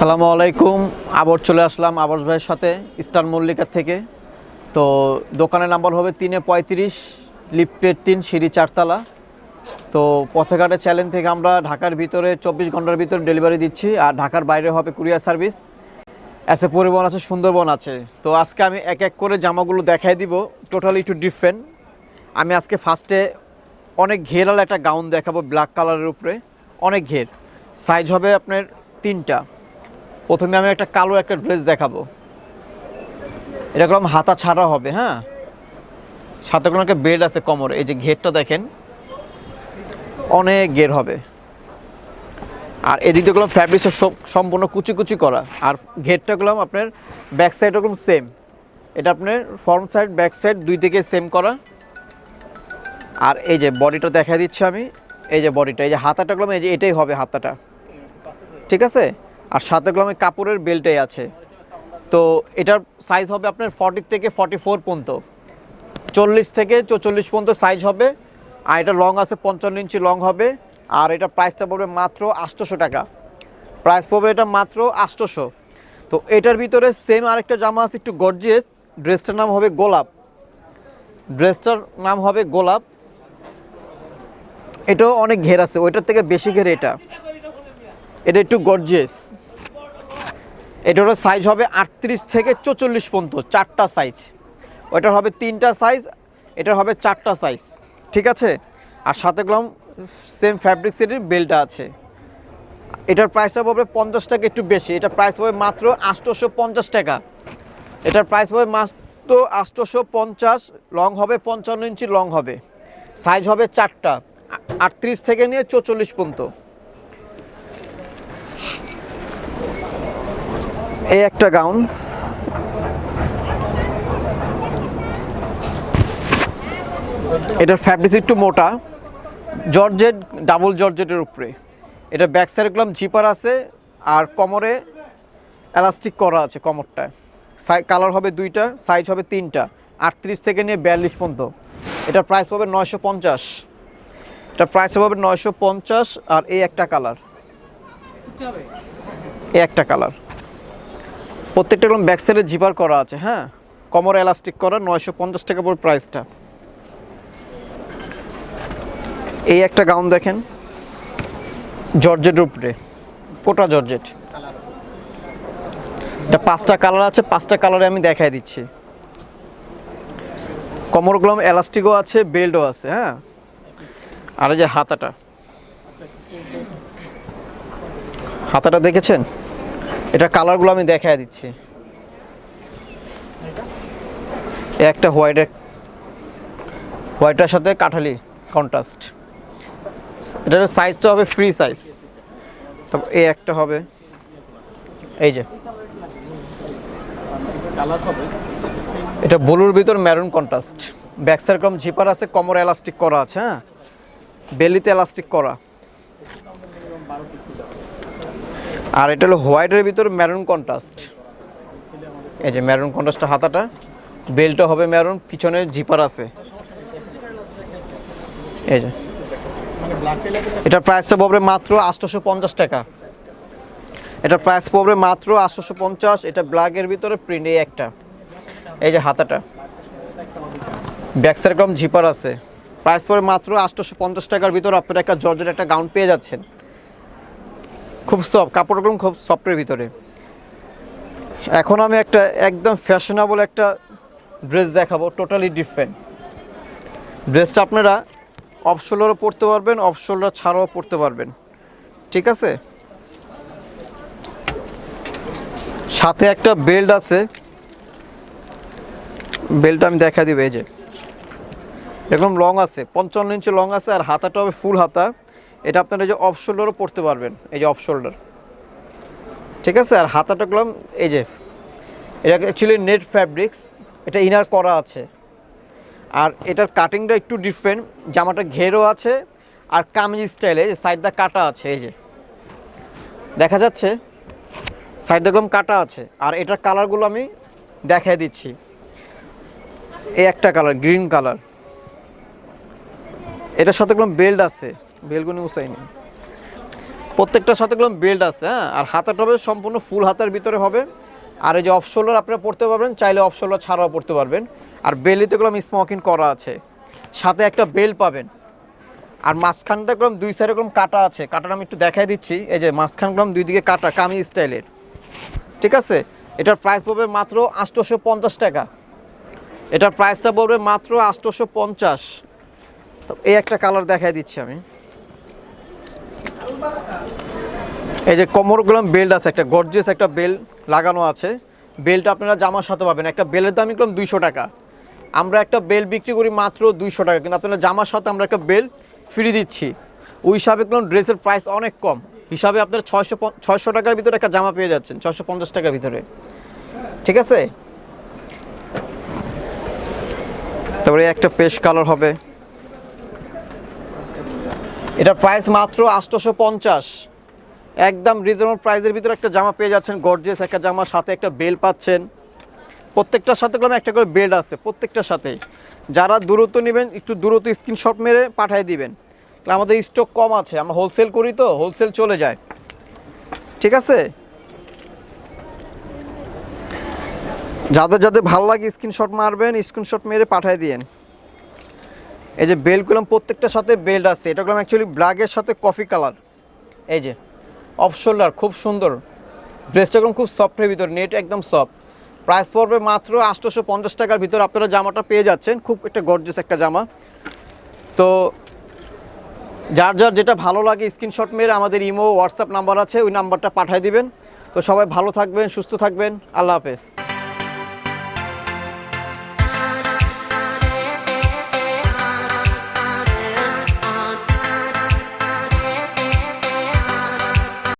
আসসালামু আলাইকুম। আবার চলে আসলাম আবর ভাইয়ের সাথে, ইস্টার্ন মল্লিকার থেকে। তো দোকানের নাম্বার হবে তিনে পঁয়ত্রিশ, লিফটের তিন, সিঁড়ি চারতলা। তো পথেঘাটে চ্যালেঞ্জ থেকে আমরা ঢাকার ভিতরে চব্বিশ ঘণ্টার ভিতরে ডেলিভারি দিচ্ছি, আর ঢাকার বাইরে হবে কুরিয়ার সার্ভিস। এসে পরিবহন আছে, সুন্দরবন আছে। তো আজকে আমি এক এক করে জামাগুলো দেখাই দিব, টোটালি একটু ডিফারেন্ট আমি আজকে ফার্স্টে অনেক ঘেরাল একটা গাউন দেখাবো ব্ল্যাক কালারের উপরে। অনেক ঘের। সাইজ হবে আপনার তিনটা। প্রথমে আমি একটা কালো একটা ড্রেস দেখাবো। এটা করলাম হাতা ছাড়া হবে হ্যাঁ? সাথে কোনো একটা বেল্ট আছে কোমরে, এই যে ঘেরটা দেখেন, অনেক ঘের হবে। আর এদিক দিয়ে করলাম ফ্যাব্রিক্সের সব সম্পূর্ণ কুচি কুচি করা। আর ঘেরটা করলাম আপনার ব্যাক সাইড এরকম সেম এটা আপনার ফ্রন্ট সাইড ব্যাক সাইড দুই দিকে সেম করা। আর এই যে বডিটা দেখা দিচ্ছি আমি। এই যে বডিটা এই যে হাতাটা গেলাম এই যে এটাই হবে হাতাটা। ঠিক আছে? আর সাথে গ্রামে কাপড়ের বেল্টে আছে। তো এটার সাইজ হবে আপনার ফর্টি থেকে ফর্টি ফোর পর্যন্ত। চল্লিশ থেকে চৌচল্লিশ পর্যন্ত সাইজ হবে। আর এটা লং আছে, পঞ্চান্ন ইঞ্চি লং হবে। আর এটা প্রাইসটা পড়বে মাত্র আটশোশো টাকা। প্রাইস পড়বে এটা মাত্র আটশোশো। তো এটার ভিতরে সেম আরেকটা জামা আছে, একটু গর্জিয়াস ড্রেসটার নাম হবে গোলাপ। ড্রেসটার নাম হবে গোলাপ। এটাও অনেক ঘের আছে, ওইটার থেকে বেশি ঘের এটা। এটা একটু গর্জিয়াস এটার সাইজ হবে আটত্রিশ থেকে চৌচল্লিশ পর্যন্ত, চারটা সাইজ ওইটার হবে তিনটা সাইজ এটার হবে চারটা সাইজ ঠিক আছে? আর সাথে গ্রাম সেম ফ্যাব্রিক সেটের বেলটা আছে। এটার প্রাইসটা পড়বে পঞ্চাশ টাকা একটু বেশি। এটা প্রাইস পড়বে মাত্র আটশোশো পঞ্চাশ টাকা। এটার প্রাইস পড়বে মাত্র আটশোশো পঞ্চাশ লং হবে পঞ্চান্ন ইঞ্চি লং হবে। সাইজ হবে চারটা, আটত্রিশ থেকে নিয়ে চৌচল্লিশ পর্যন্ত। এই একটা গাউন। এটার ফ্যাব্রিক একটু মোটা। জর্জেট ডাবল জর্জেটের উপরে। এটা ব্যাক সাইডে জিপার আছে, আর কোমরে এলাস্টিক করা আছে কোমরটায়। সাই কালার হবে দুইটা সাইজ হবে তিনটা। আটত্রিশ থেকে নিয়ে বিয়াল্লিশ পর্যন্ত। এটা প্রাইস পাবে নয়শো পঞ্চাশ। এটা প্রাইস পাবে নয়শো পঞ্চাশ, আর এই একটা কালার এই একটা কালার প্রত্যেকটা এরকম ব্যাক সাইডে জিপার করা আছে হ্যাঁ? কমর এলাস্টিক করা, নয়শো পঞ্চাশ টাকা পর প্রাইসটা এই একটা গাউন দেখেন জর্জেটের উপরে কোটা জর্জেট এটা পাঁচটা কালার আছে, পাঁচটা কালারে আমি দেখাই দিচ্ছি। কমরগুলো এলাস্টিকও আছে বেল্টও আছে হ্যাঁ? আর এই যে হাতাটা। হাতাটা দেখেছেন? এটা কালারগুলো আমি দেখাই দিচ্ছি। একটা হোয়াইটের হোয়াইটের সাথে কাঠালি কন্ট্রাস্ট। এটার সাইজটা হবে ফ্রি সাইজ এই একটা হবে। এই যে। এটা ব্লুর ভিতর ম্যারুন কন্ট্রাস্ট ব্যাক সাইড কম জিপার আছে, কমর এলাস্টিক করা আছে হ্যাঁ? বেলিতে এলাস্টিক করা। আর এটা হলো হোয়াইটের ভিতর ম্যারুন কন্ট্রাস্ট। এই যে ম্যারুন কন্ট্রাস্টটা হাতাটা বেল্টটা হবে ম্যারুন পিছনে জিপার আছে। এই যে। এটা প্রাইসটা পড়বে মাত্র আটশোশো পঞ্চাশ টাকা। এটা প্রাইস পড়বে মাত্র আটশোশো পঞ্চাশ এটা ব্ল্যাকের ভিতরে প্রিন্ট এই একটা। এই যে হাতাটা। ব্যাক সাইড কম জিপার আছে। প্রাইস পড়বে মাত্র আটশোশো পঞ্চাশ টাকার ভিতরে আপনারা একটা জর্জের একটা গাউন পেয়ে যাচ্ছেন। খুব সফট কাপড়গুলো খুব সফটের ভিতরে। এখন আমি একটা একদম ফ্যাশনেবল একটা ড্রেস দেখাবো টোটালি ডিফারেন্ট ড্রেসটা আপনারা অফ শোল্ডারও পরতে পারবেন অফ ছাড়াও পরতে পারবেন। ঠিক আছে? সাথে একটা বেল্ট আছে। বেল্ট আমি দেখা দিবে, এই যে। এরকম লং আছে, পঞ্চান্ন ইঞ্চি লং আছে আর হাতাটা হবে ফুল হাতা। এটা আপনারা যে অফ শোল্ডারও পরতে পারবেন, এই যে অফ শোল্ডার ঠিক আছে? আর হাতাটা করলাম এই যে, এটা অ্যাকচুয়ালি নেট ফ্যাব্রিক্স এটা ইনার করা আছে। আর এটার কাটিংটা একটু ডিফারেন্ট জামাটা ঘেরও আছে, আর কামিজ স্টাইলে যে সাইডটা কাটা আছে, এই যে। দেখা যাচ্ছে? সাইড দেখলাম কাটা আছে, আর এটার কালারগুলো আমি দেখাই দিচ্ছি। এই একটা কালার গ্রিন কালার এটার সাথে বেল্ট আছে। বেলগুনি উসাইনি প্রত্যেকটার সাথে গেলাম বেল্ট আছে হ্যাঁ? আর হাতাটা হবে সম্পূর্ণ ফুল হাতের ভিতরে হবে। আর এই যে অফ শোল্ডার আপনারা পড়তে পারবেন, চাইলে অফ শোল্ডার ছাড়াও পড়তে পারবেন। আর বেলিতে গেলাম স্মোকিং করা আছে। সাথে একটা বেল্ট পাবেন। আর মাঝখানটা গেলাম দুই সাইডে গেলাম কাটা আছে। কাটাটা আমি একটু দেখাই দিচ্ছি। এই যে মাঝখান গেলাম দুই দিকে কাটা, কামি স্টাইলের। ঠিক আছে? এটার প্রাইস পড়বে মাত্র আটশোশো পঞ্চাশ টাকা। এটার প্রাইসটা পড়বে মাত্র আটশোশো পঞ্চাশ। তো এই একটা কালার দেখাই দিচ্ছি আমি। এই যে কোমর বেল্ট আছে, একটা গর্জিয়াস একটা বেল লাগানো আছে। বেলটা আপনারা জামার সাথে পাবেন। একটা বেলের দাম গেলাম দুইশো টাকা। আমরা একটা বেল বিক্রি করি মাত্র দুইশো টাকা, কিন্তু আপনারা জামার সাথে আমরা একটা বেল ফ্রি দিচ্ছি। ওই হিসাবে গেলাম ড্রেসের প্রাইস অনেক কম। হিসাবে আপনার ছয়শো ছয়শো টাকার ভিতরে একটা জামা পেয়ে যাচ্ছেন, ছয়শো পঞ্চাশ টাকার ভিতরে। ঠিক আছে? তারপরে একটা পেশ কালার হবে। এটার প্রাইস মাত্র আটশোশো পঞ্চাশ একদম রিজনেবল প্রাইসের ভিতরে একটা জামা পেয়ে যাচ্ছেন গর্জিয়াস একটা জামার সাথে একটা বেল পাচ্ছেন। প্রত্যেকটার সাথে গেলাম একটা করে বেল্ট আছে, প্রত্যেকটার সাথে। যারা দূরত্ব নেবেন, একটু দূরত্ব স্ক্রিনশট মেরে পাঠিয়ে দিবেন। আমাদের স্টক কম আছে, আমরা হোলসেল করি তো হোলসেল চলে যায়। ঠিক আছে? যাদের যাদের ভালো লাগে স্ক্রিনশট মারবেন স্ক্রিনশট মেরে পাঠিয়ে দিয়েন। এই যে বেল্টগুলো প্রত্যেকটার সাথে বেল্ট আছে এটা গুলো অ্যাকচুয়ালি ব্ল্যাকের সাথে কফি কালার এই যে অফ শোল্ডার খুব সুন্দর। ড্রেসটা একদম খুব সফটের ভিতর নেট একদম সফট প্রাইস পড়বে মাত্র আটশোশো পঞ্চাশ টাকার ভিতর আপনারা জামাটা পেয়ে যাচ্ছেন। খুব একটা গর্জিয়াস একটা জামা। তো যার যার যেটা ভালো লাগে স্ক্রিনশট মেরে আমাদের ইমো, হোয়াটসঅ্যাপ নাম্বার আছে, ওই নাম্বারটা পাঠিয়ে দিবেন। তো সবাই ভালো থাকবেন, সুস্থ থাকবেন। আল্লাহ হাফেজ।